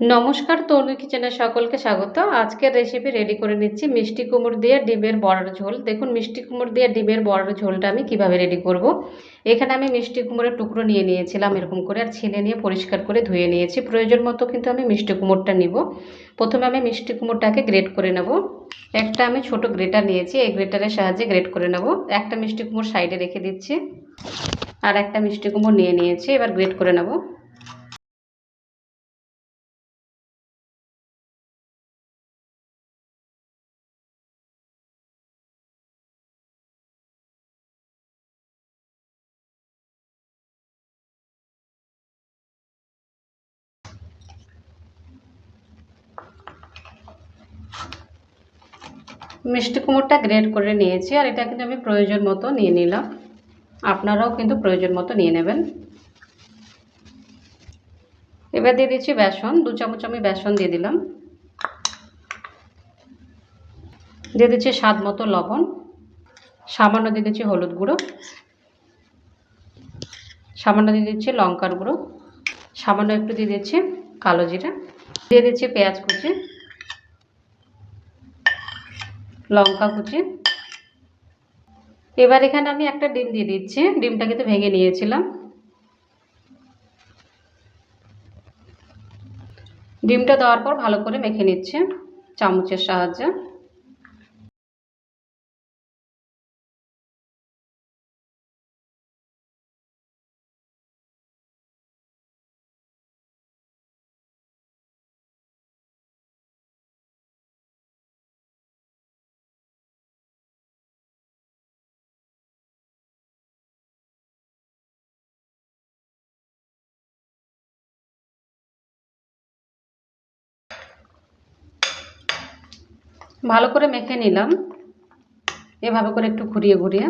নমস্কার তনু কিচেনে সকলকে স্বাগত। আজকের রেসিপি রেডি করে নিচ্ছি মিষ্টি কুমড় দিয়ে ডিমের বড়ার ঝোল। দেখুন, মিষ্টি কুমড় দিয়ে ডিমের বড়ার ঝোলটা আমি কীভাবে রেডি করব। এখানে আমি মিষ্টি কুমড়ের টুকরো নিয়ে নিয়েছিলাম এরকম করে, আর ছেলে নিয়ে পরিষ্কার করে ধুয়ে নিয়েছি। প্রয়োজন মতো কিন্তু আমি মিষ্টি কুমড়টা নিব। প্রথমে আমি মিষ্টি কুমড়টাকে গ্রেট করে নেব। একটা আমি ছোট গ্রেটার নিয়েছি, এই গ্রেটারের সাহায্যে গ্রেট করে নেব। একটা মিষ্টি কুমড় সাইডে রেখে দিচ্ছি। আর একটা মিষ্টি কুমড় নিয়ে নিয়েছি, এবার গ্রেট করে নেব। মিষ্টি কুমড়টা গ্রেড করে নিয়েছি, আর এটা কিন্তু আমি প্রয়োজন মতো নিয়ে নিলাম। আপনারাও কিন্তু প্রয়োজন মতো নিয়ে নেবেন। এবার দিয়ে দিচ্ছি বেসন, দু চামচ আমি বেসন দিয়ে দিলাম। দিয়ে দিচ্ছি স্বাদ মতো লবণ, সামান্য দিয়ে দিচ্ছি হলুদ গুঁড়ো, সামান্য দিয়ে দিচ্ছি লঙ্কার গুঁড়ো, সামান্য একটু দিয়ে দিচ্ছি কালো জিরা, দিয়ে দিচ্ছি পেঁয়াজ কুচি। লঙ্কা কুচি। এবার এখানে আমি একটা ডিম দিয়ে দিচ্ছি। ডিমটা কিন্তু ভেঙে নিয়েছিলাম। ডিমটা দেওয়ার পর ভালো করে মেখে নিচ্ছে চামচের সাহায্যে। ভালো করে মেখে নিলাম। এভাবে করে একটু ঘুরিয়ে ঘুরিয়ে।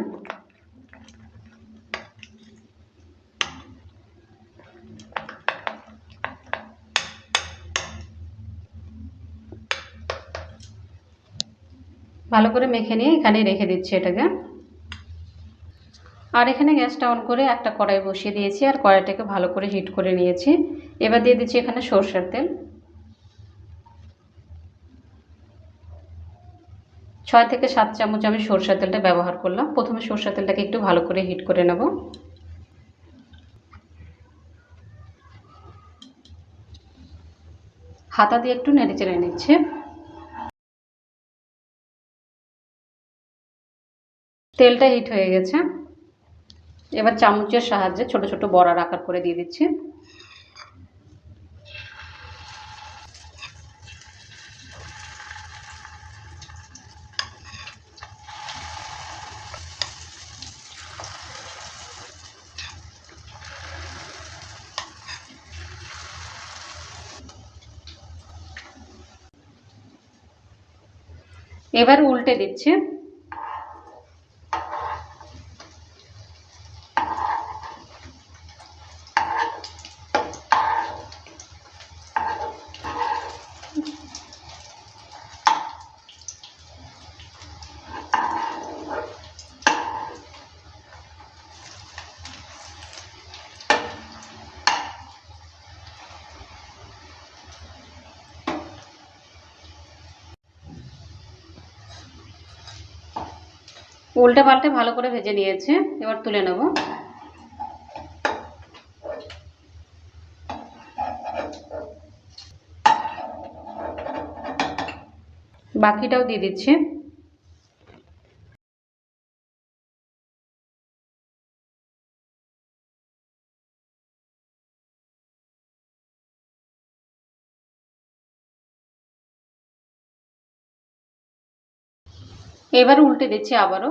ভালো করে মেখে নিয়ে এখানে রেখে দিচ্ছি এটাকে। আর এখানে গ্যাসটা অন করে একটা কড়াই বসিয়ে দিয়েছি আর কড়াইটাকে ভালো করে হিট করে নিয়েছি। এবার দিয়ে দিচ্ছি এখানে সর্ষের তেল। ছয় থেকে সাত চামচ আমি সরষের তেলটা ব্যবহার করলাম। প্রথমে সরষের তেলটাকে একটু ভালো করে হিট করে নেব। হাতা দিয়ে একটু নেড়ে চেড়ে নিচ্ছে। তেলটা হিট হয়ে গেছে। এবার চামচের সাহায্যে ছোট ছোট বড়ার আকার করে দিয়ে দিচ্ছি। এবার উল্টে দিচ্ছি উল্টে পাল্টে ভালো করে ভেজে নিয়েছে। এবার তুলে নেব। বাকিটাও দিয়ে দিচ্ছি। এবার উল্টে দিচ্ছি আবারও।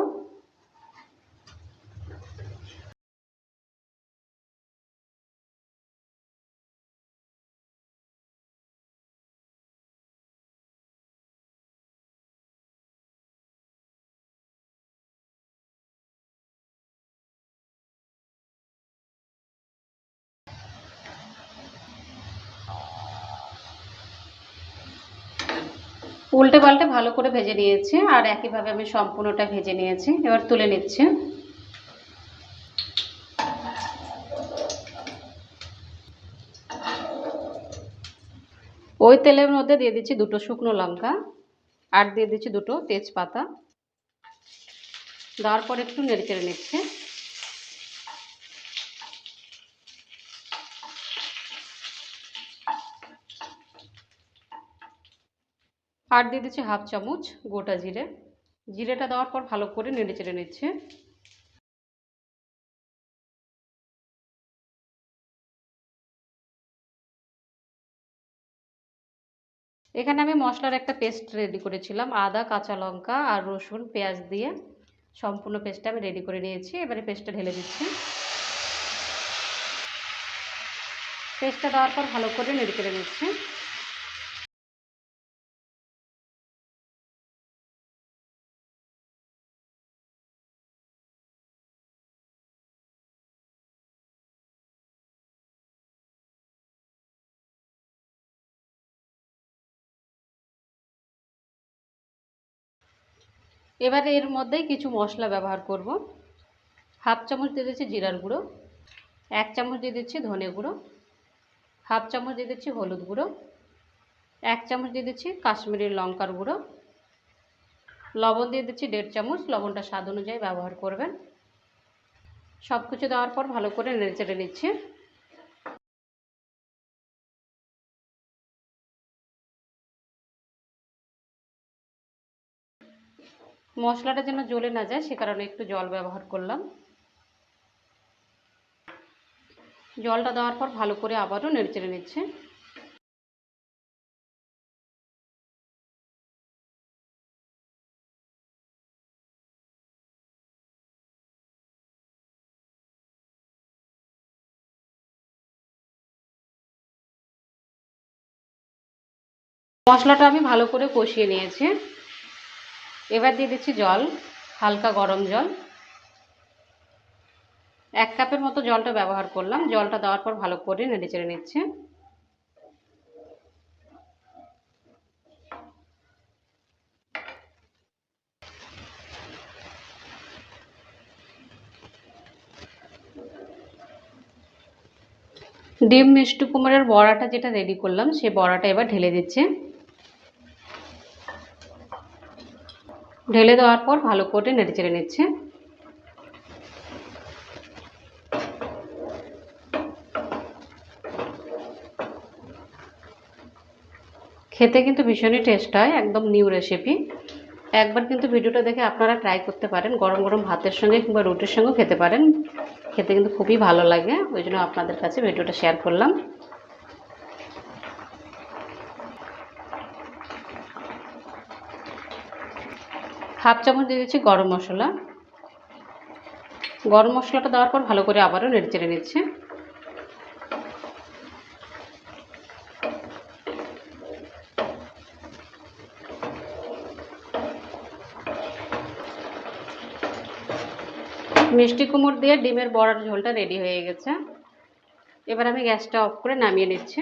উল্টে পাল্টে ভালো করে ভেজে নিয়েছি, আর একইভাবে আমি সম্পূর্ণটা ভেজে নিয়েছি। এবার তুলে নিচ্ছি। ওই তেলের মধ্যে দিয়ে দিচ্ছি দুটো শুকনো লঙ্কা, আর দিয়ে দিচ্ছি দুটো তেজপাতা। দেওয়ার পর একটু নেড়ে চেড়ে নিচ্ছে। আর দিয়ে দিচ্ছি হাফ চামচ গোটা জিরে। জিরেটা দেওয়ার পর ভালো করে নেড়ে চেড়ে নিচ্ছে। এখানে আমি মশলার একটা পেস্ট রেডি করেছিলাম, আদা, কাঁচা লঙ্কা আর রসুন, পেঁয়াজ দিয়ে। সম্পূর্ণ পেস্টটা আমি রেডি করে নিয়েছি, এবারে পেস্টটা ঢেলে দিচ্ছি। পেস্টটা দেওয়ার পর ভালো করে নেড়ে করে নিচ্ছি। এবারে এর মধ্যেই কিছু মশলা ব্যবহার করব। হাফ চামচ দিয়ে দিচ্ছি জিরার গুঁড়ো, এক চামচ দিয়ে দিচ্ছি ধনে গুঁড়ো, হাফ চামচ দিয়ে দিচ্ছি হলুদ গুঁড়ো, এক চামচ দিয়ে দিচ্ছি কাশ্মীরি লঙ্কার গুঁড়ো, লবণ দিয়ে দিচ্ছি দেড় চামচ, লবণটা স্বাদ অনুযায়ী ব্যবহার করবেন। সব কিছু দেওয়ার পর ভালো করে নেড়ে চেড়ে নিচ্ছি। মশলাটা যেন জ্বলে না যায়, সে কারণে একটু জল ব্যবহার করলাম। জলটা দেওয়ার পর ভালো করে আবারও নেড়েচেড়ে নিচ্ছে। মশলাটা আমি ভালো করে কষিয়ে নিয়েছি। এবার দিয়ে দিচ্ছি জল, হালকা গরম জল। এক কাপের মতো জলটা ব্যবহার করলাম। জলটা দেওয়ার পর ভালো করে নেড়ে চেড়ে নিচ্ছে। ডিম মিষ্টি কুমড়ের বড়াটা যেটা রেডি করলাম সেই বড়াটা এবার ঢেলে দিচ্ছে। ঢেলে দেওয়ার পর ভালো করে নেড়ে চেড়ে নিচ্ছে। খেতে কিন্তু ভীষণই টেস্ট হয়, একদম নিউ রেসিপি একবার কিন্তু ভিডিওটা দেখে আপনারা ট্রাই করতে পারেন, গরম গরম ভাতের সঙ্গে কিংবা রুটির সঙ্গেও খেতে পারেন। খেতে কিন্তু খুবই ভালো লাগে, ওই জন্য আপনাদের কাছে ভিডিওটা শেয়ার করলাম। হাফ চামচ দিয়ে দিচ্ছি গরম মশলা। গরম মশলাটা দেওয়ার পর ভালো করে আবারও নেড়ে চেড়ে নিচ্ছে। মিষ্টি কুমড় দিয়ে ডিমের বড়ার ঝোলটা রেডি হয়ে গেছে। এবার আমি গ্যাসটা অফ করে নামিয়ে নিচ্ছি।